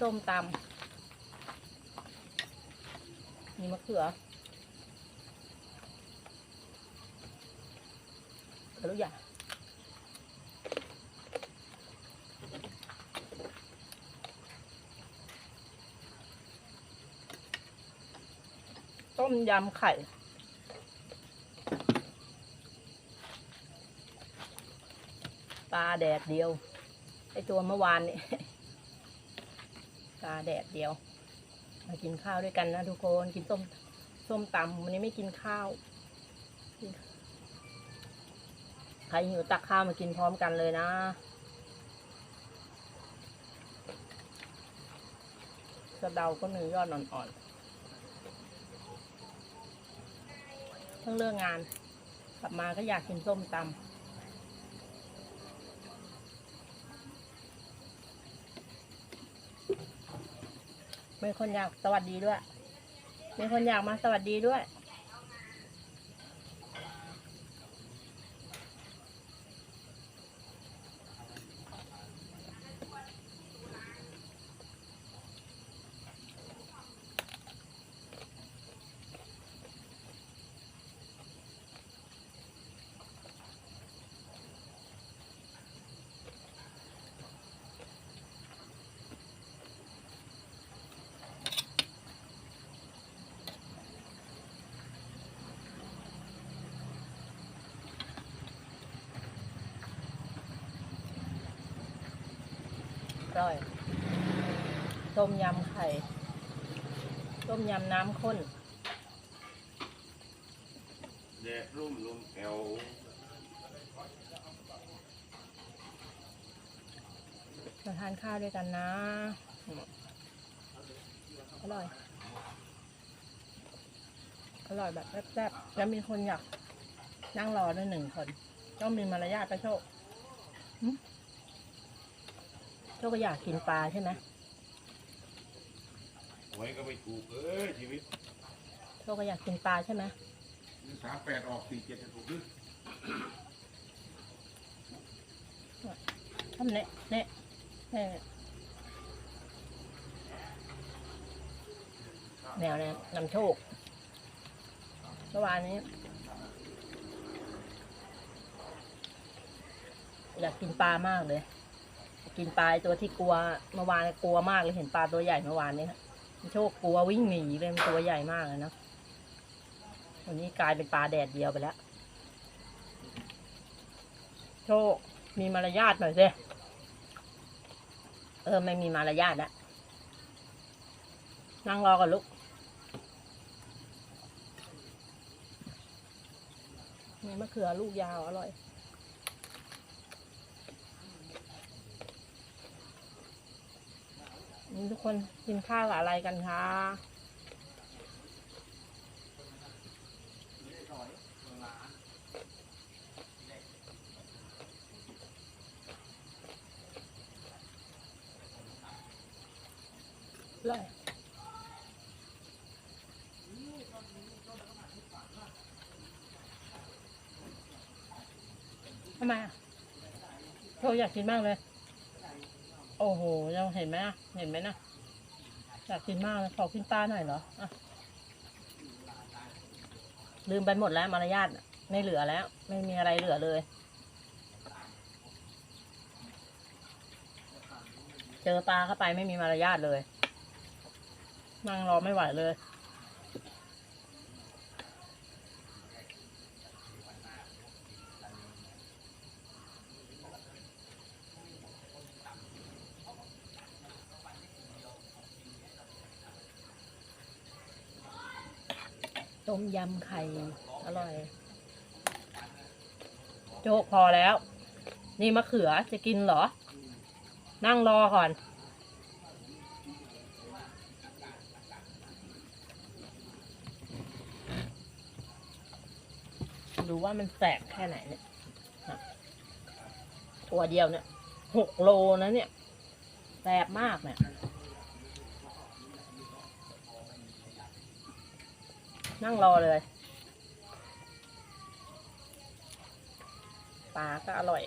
ส้มตำมีมะเขือเขือลูกใหญ่ต้มยำไข่ ปลาแดดเดียว ไอตัวเมื่อวานนี่ ปลาแดดเดียว มากินข้าวด้วยกันนะทุกคนกินส้มส้มตำวันนี้ไม่กินข้าวใครหิวตักข้าวมากินพร้อมกันเลยนะสะเดาก็เนื้อยอดอ่อนๆเพิ่งเลิกงาน กลับมาก็อยากกินส้มตำ มีคนอยากสวัสดีด้วย มีคนอยากมาสวัสดีด้วย ร่อย ต้มยำไข่ ต้มยำน้ำข้น แดดร่มลมแอวมาทานข้าวด้วยกันนะอืมอร่อย อร่อยแบบแซ่บๆ แล้วมีคนอยากนั่งรอด้วยหนึ่งคน ต้องมีมารยาทประโชค หึโชคก็อยากกินปลาใช่ไหมหวยก็ไม่ถูกเอ้ยชีวิตโชคก็อยากกินปลาใช่ไหมสามแปดออกสี่เจ็ดจะถูกหรือทำเนะเนะเนะแนวเนี่ยนำโชคเมื่อวานนี้ อยากกินปลามากเลย กินปลาตัวที่กลัวเมื่อวานกลัวมากเลยเห็นปลาตัวใหญ่เมื่อวานนี้โชคกลัววิ่งหนีเลยมันตัวใหญ่มากเลยนะวันนี้กลายเป็นปลาแดดเดียวไปแล้ว โชคมีมารยาทหน่อยสิเออไม่มีมารยาทแล้วนั่งรอก่อนลูกนี่มะเขือลูกยาวอร่อย นี่ทุกคนกินข้าวกับอะไรกันคะอร่อยทำไมอะโชอยากกินมากเลย โอ้โหยังเห็นไหมอะเห็นไหมนะอยากกินมากเลยขอกินปลาหน่อยเหรออะลืมไปหมดแล้วมารยาทอะไม่เหลือแล้ว ไม่มีอะไรเหลือเลย เจอปลาเข้าไปไม่มีมารยาทเลย นั่งรอไม่ไหวเลย ต้มยำไข่ อร่อย โจกพอแล้ว นี่มะเขือจะกินเหรอ นั่งรอก่อน ดูว่ามันแสบแค่ไหนเนี่ยตัวเดียวเนี่ยหกโลนะเนี่ยแสบมากเนี่ย นั่งรอเลย ปลาก็อร่อย